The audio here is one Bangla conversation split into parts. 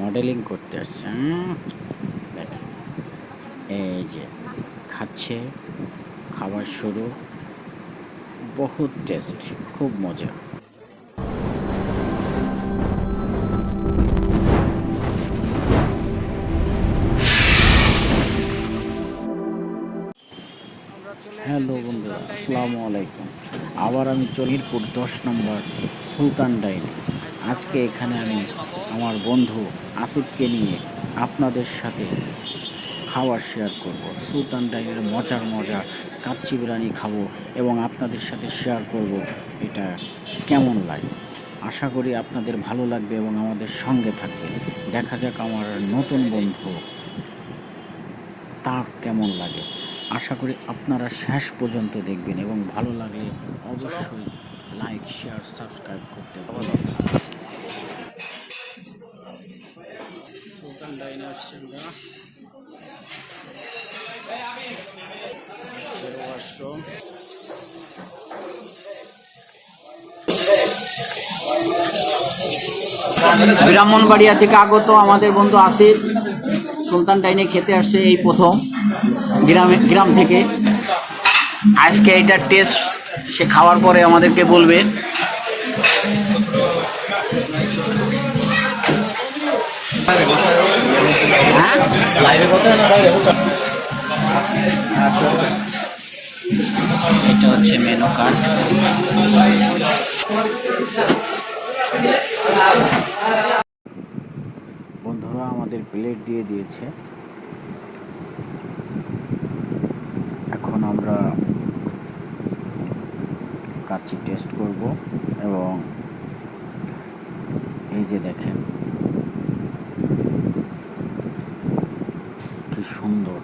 মডেলিং করতে আসছে দেখেন এই যে খাচ্ছে, খাবার শুরু, বহুত টেস্ট, খুব মজা। হ্যালো বন্ধুরা, আসসালামু আলাইকুম। আবার আমি চলিরপুর দশ নম্বর সুলতান ডাইনে আজকে এখানে আমি আমার বন্ধু আসিফকে নিয়ে আপনাদের সাথে খাবার শেয়ার করব। সুলতান ডাইনের মজার মজা, কাচ্চি বিরিয়ানি খাব এবং আপনাদের সাথে শেয়ার করব এটা কেমন লাগে। আশা করি আপনাদের ভালো লাগবে এবং আমাদের সঙ্গে থাকবে দেখা যাক আমার নতুন বন্ধু তার কেমন লাগে। আশা করি আপনারা শেষ পর্যন্ত দেখবেন এবং ভালো লাগলে অবশ্যই লাইক শেয়ার সাবস্ক্রাইব করতে ভুলবেন না। সুলতান ডাইনে আসছে আমরা। ব্রাহ্মণবাড়িয়া থেকে আগত আমাদের বন্ধু আসিফ, সুলতান ডাইনে খেতে আসছে এই প্রথম গ্রামে গ্রাম থেকে আজকে এইটার টেস্ট সে খাওয়ার পরে আমাদেরকে বলবে এটা হচ্ছে মেনু কার্ড বন্ধুরা আমাদের প্লেট দিয়ে দিয়েছে। এখন আমরা কাচ্চি টেস্ট করব এবং এই যে দেখেন সুন্দর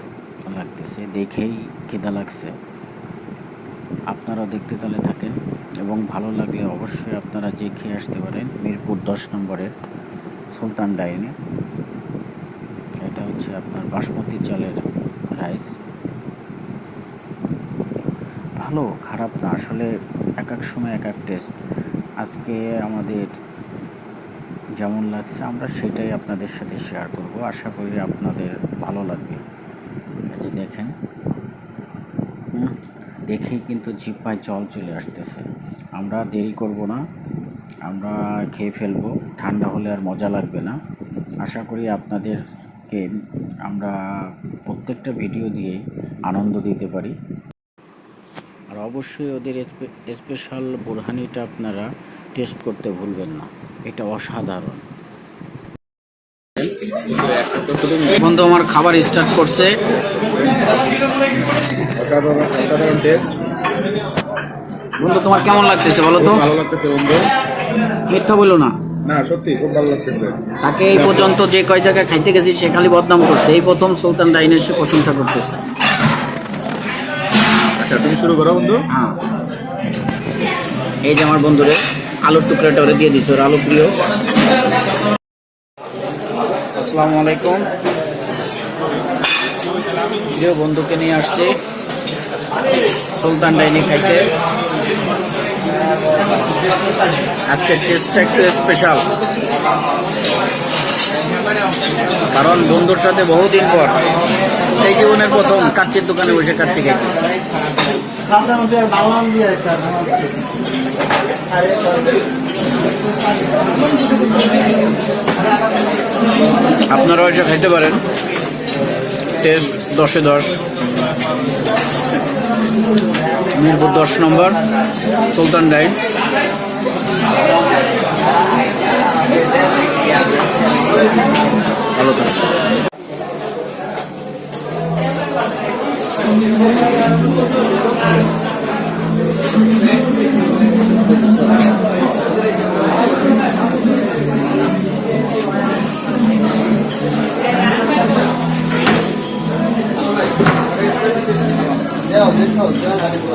লাগতেছে, দেখেই কেদা লাগছে। আপনারা দেখতে তাহলে থাকেন এবং ভালো লাগলে অবশ্যই আপনারা যে খেয়ে আসতে পারেন মিরপুর দশ নম্বরের সুলতান ডাইনে। এটা হচ্ছে আপনার বাসমতি চালের রাইস। ভালো, খারাপ না, আসলে এক এক সময় এক এক টেস্ট। আজকে আমাদের যেমন লাগছে, আমরা সেটাই আপনাদের সাথে শেয়ার করব। আশা করি আপনাদের ভালো লাগবে। যে দেখেন। দেখেই কিন্তু জিপায় জল চলে আসতেছে। আমরা দেরি করব না। আমরা খেয়ে ফেলব। ঠান্ডা হলে আর মজা লাগবে না। আশা করি আপনাদেরকে আমরা প্রত্যেকটা ভিডিও দিয়েই আনন্দ দিতে পারি। আর অবশ্যই ওদের স্পে- স্পেশাল বুরহানিটা আপনারা টেস্ট করতে ভুলবেন না। এটা অসাধারণ। বন্ধু আমার খাবার স্টার্ট করছে। অসাধারণ অসাধারণ টেস্ট বন্ধু তোমার কেমন লাগতেছে বলো তো? ভালো লাগতেছে বন্ধু। মিথ্যা বলো না। না সত্যি খুব ভালো লাগতেছে। তাকে এই পর্যন্ত যে কয় জায়গায় খাইতে গেছি সে খালি বদনাম করছে। এই প্রথম সুলতান ডাইনে এসে প্রশংসা করতেছে। আচ্ছা তুমি শুরু করো বন্ধু। হ্যাঁ। এই যে আমার বন্ধুরে আলুর টুকরাটা ওরে দিয়ে দিছে ওর আলু প্রিয় আসসালামু আলাইকুম। প্রিয় বন্ধুকে নিয়ে আসছি সুলতান ডাইনি খাইতে। আজকে টেস্টটা একটু স্পেশাল কারণ বন্ধুর সাথে বহুদিন পর এই জীবনের প্রথম কাচ্চির দোকানে বসে কাচ্চি খাইতেছি। আপনারাও এসে খাইতে পারেন। টেস্ট দশে দশ। মিরপুর দশ নম্বর, সুলতান ডাইন। 哎，我今天早上哪里去了？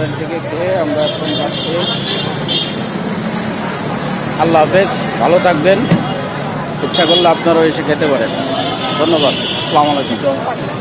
হোটেল থেকে খেয়ে আমরা এখন যাচ্ছি। আল্লাহ হাফেজ, ভালো থাকবেন। ইচ্ছা করলে আপনারাও এসে খেতে পারেন। ধন্যবাদ। আসসালামু আলাইকুম।